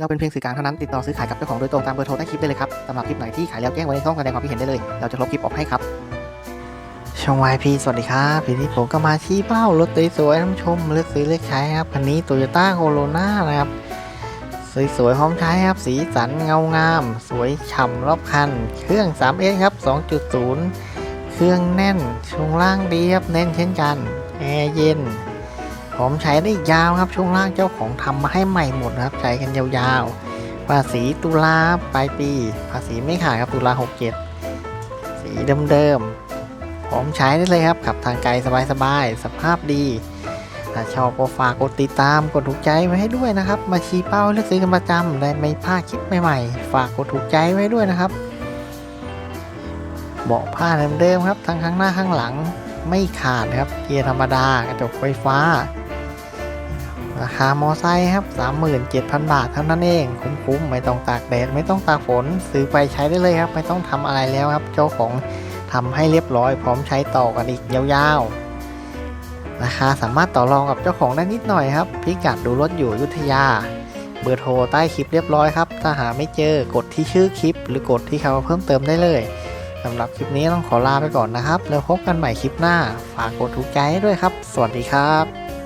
เราเป็นเพียงสื่อกลางเท่านั้นติดต่อซื้อขายกับเจ้าของโดยตรงตามเบอร์โทรใต้คลิปได้เลยครับสำหรับคลิปไหนที่ขายแล้วแจ้งไว้ในช่องแสดงความคิดเห็นได้เลย เราจะลบคลิปออกให้ครับช่อง YP สวัสดีครับทีนี้ผมก็มาชี้เป้ารถสวยๆท่านชมเลือกซื้อเลือกใช้ครับคันนี้ Toyota Corolla นะครับสวยๆพร้อมใช้ครับ สีสันเงางาม สวยฉ่ำรอบคัน เครื่อง 3S ครับ 2.0 เครื่องแน่นช่วงล่างดีครับแน่นเช่นกัน แอร์เย็น พร้อมใช้ได้ยาวครับช่วงล่างเจ้าของทำมาให้ใหม่หมดนะครับ ใช้กันยาวๆ ภาษีตุลาปลายปี ภาษีไม่ขาดครับตุลา67 สีเดิมๆพร้อมใช้ได้เลยครับ ขับทางไกลสบายๆสภาพดีถ้าชอบก็ฝากกดติดตามกดถูกใจไว้ให้ด้วยนะครับ มาชี้เป้าเลือกซื้อกันประจำได้ไม่พลาดคลิปใหม่ๆ ฝากกดถูกใจไว้ด้วยนะครับ เบาะผ้าเดิมๆครับทั้งข้างหน้าข้างหลังไม่ขาดครับเกียร์ธรรมดากระจกไฟฟ้า ราคา มอไซค์ครับ 37,000 บาทเท่านั้นเอง คุ้มๆ ไม่ต้องตากแดด ไม่ต้องตากฝน ซื้อไปใช้ได้เลยครับ ไม่ต้องทำอะไรแล้วครับ เจ้าของทำให้เรียบร้อย พร้อมใช้ต่อกันอีกยาวๆ ราคาสามารถต่อรองกับเจ้าของได้นิดหน่อยครับ พิกัดดูรถอยู่ยุธยา เบอร์โทรใต้คลิปเรียบร้อยครับ ถ้าหาไม่เจอกดที่ชื่อคลิป หรือกดที่คำว่าเพิ่มเติมได้เลยสำหรับคลิปนี้ต้องขอลาไปก่อนนะครับ แล้วพบกันใหม่คลิปหน้า ฝากกดถูกใจให้ด้วยครับ สวัสดีครับ